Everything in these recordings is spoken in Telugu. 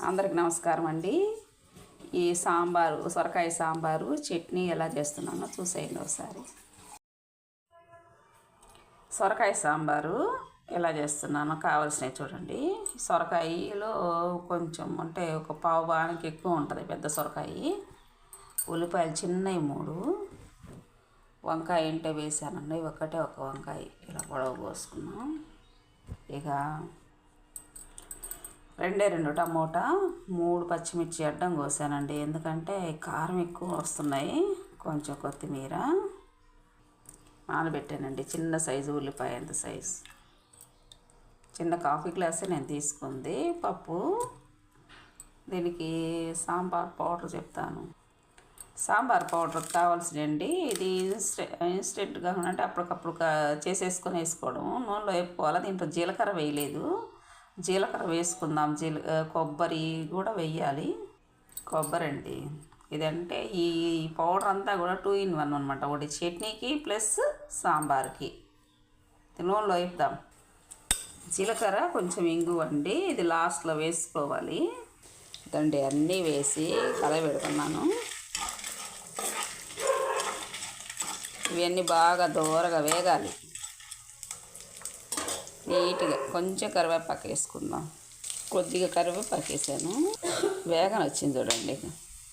అందరికి నమస్కారం అండి. ఈ సాంబారు సొరకాయ సాంబారు చట్నీ ఎలా చేస్తున్నానో చూసేయండి ఒకసారి. సొరకాయ సాంబారు ఎలా చేస్తున్నానో కావాల్సినవి చూడండి. సొరకాయలో కొంచెం అంటే ఒక పావు బాగానికి ఎక్కువ ఉంటుంది పెద్ద సొరకాయ. ఉల్లిపాయలు చిన్నవి మూడు. వంకాయ ఇంటే వేసానండి. ఒకటే ఒక వంకాయ. ఇలా పొడవు కోసుకున్నాం ఇక రెండే రెండు టమోటా మూడు పచ్చిమిర్చి అడ్డం కోసానండి. ఎందుకంటే కారం ఎక్కువ వస్తున్నాయి. కొంచెం కొత్తిమీర నానబెట్టానండి. చిన్న సైజు ఉల్లిపాయ ఎంత సైజు. చిన్న కాఫీ గ్లాసే నేను తీసుకుంది. పప్పు దీనికి సాంబార్ పౌడర్ చెప్తాను. సాంబార్ పౌడర్ కావాల్సినండి ఇది ఇన్స్టె ఇన్స్టెంట్గా అంటే అప్పటికప్పుడు చేసేసుకొని వేసుకోవడం నూనెలో వేపుకోవాలి? దీంట్లో జీలకర్ర వేయలేదు. జీలకర్ర వేసుకుందాం. జీల కొబ్బరి కూడా వెయ్యాలి. కొబ్బరి అండి ఇదంటే ఈ పౌడర్ అంతా కూడా టూ ఇన్ వన్ అనమాట ఒకటి చట్నీకి ప్లస్ సాంబార్కి. నూనెలో వేపుదాం. జీలకర్ర కొంచెం ఇంగువండి. ఇది లాస్ట్లో వేసుకోవాలి. ఇదండి అన్నీ వేసి కలబెడుతున్నాను ఇవన్నీ బాగా దూరగా వేగాలి. నీట్గా కొంచెం కరివేపాకు వేసుకుందాం. కొద్దిగా కరివేపాకు వేసాను. వేగన వచ్చింది చూడండి.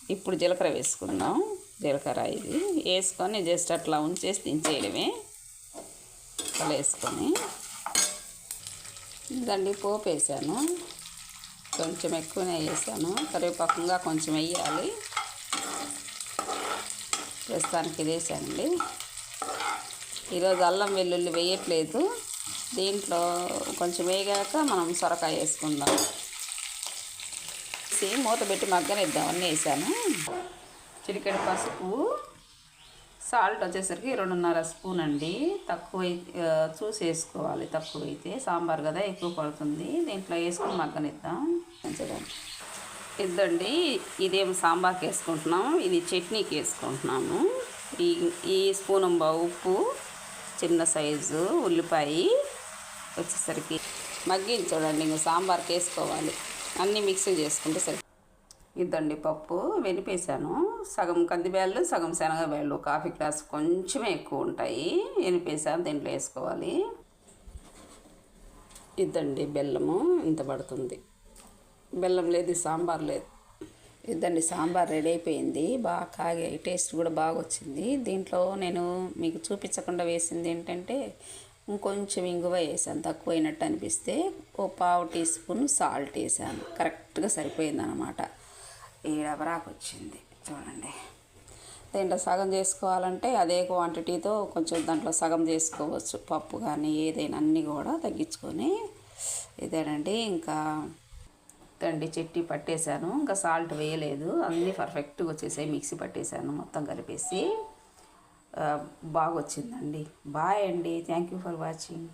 ఇప్పుడు జీలకర్ర వేసుకుందాం. జీలకర్ర ఇది వేసుకొని జస్ట్ అట్లా ఉంచేసి దించేయడమే. అలా వేసుకొని. ఇదండి పోపు వేసాను. కొంచెం ఎక్కువనే వేసాను. కరివేపాకంగా కొంచెం వేయాలి. ప్రస్తుతానికి ఇది వేసానండి. ఈరోజు అల్లం వెల్లుల్లి వేయట్లేదు. దీంట్లో కొంచెం వేగాక మనం సొరకాయ వేసుకుందాం. వేసి మూత పెట్టి మగ్గనిద్దాం అన్నీ వేసాను. చిటికెడు పసుపు సాల్ట్ వచ్చేసరికి రెండున్నర స్పూన్ అండి. తక్కువ చూసి వేసుకోవాలి. తక్కువ అయితే సాంబార్ కదా ఎక్కువ పడుతుంది. దీంట్లో వేసుకుని మగ్గనిద్దాం మంచిగా ఇద్దండి. ఇదేం సాంబార్కి వేసుకుంటున్నాము. ఇది చట్నీకి వేసుకుంటున్నాము. ఈ ఈ స్పూన్ ఉప్పు చిన్న సైజు ఉల్లిపాయ వచ్చేసరికి మగ్గించడండి ఇంకా సాంబార్కి వేసుకోవాలి అన్నీ మిక్సీ చేసుకుంటే సరి. ఇద్దండి పప్పు వెనిపేశాను. సగం కందిబ్యాళ్ళు సగం శనగబ్యాళ్ళు. కాఫీ గ్లాస్ కొంచెమే ఎక్కువ ఉంటాయి. వెనిపేసాను దీంట్లో వేసుకోవాలి. ఇద్దండి బెల్లము ఇంత పడుతుంది. బెల్లం లేదు సాంబార్ లేదు. ఇద్దండి సాంబార్ రెడీ అయిపోయింది. బాగా కాగే టేస్ట్ కూడా బాగా వచ్చింది దీంట్లో నేను మీకు చూపించకుండా వేసింది ఏంటంటే ఇంకొంచెం ఇంగువ వేసాను తక్కువ అయినట్టు అనిపిస్తే ఓ పావు టీ స్పూన్ సాల్ట్ వేసాను. కరెక్ట్గా సరిపోయింది అనమాట ఏడవరాకు వచ్చింది చూడండి. దీంట్లో సగం చేసుకోవాలంటే అదే క్వాంటిటీతో కొంచెం దాంట్లో సగం చేసుకోవచ్చు. పప్పు కానీ ఏదైనా అన్నీ కూడా తగ్గించుకొని ఇదేనండి. ఇంకా తండి చెట్టి పట్టేశాను. ఇంకా సాల్ట్ వేయలేదు. అన్నీ పర్ఫెక్ట్గా వచ్చేసాయి. మిక్సీ పట్టేశాను. మొత్తం కలిపేసి బాగా వచ్చిందండి బాయ్ అండి. Thank you for watching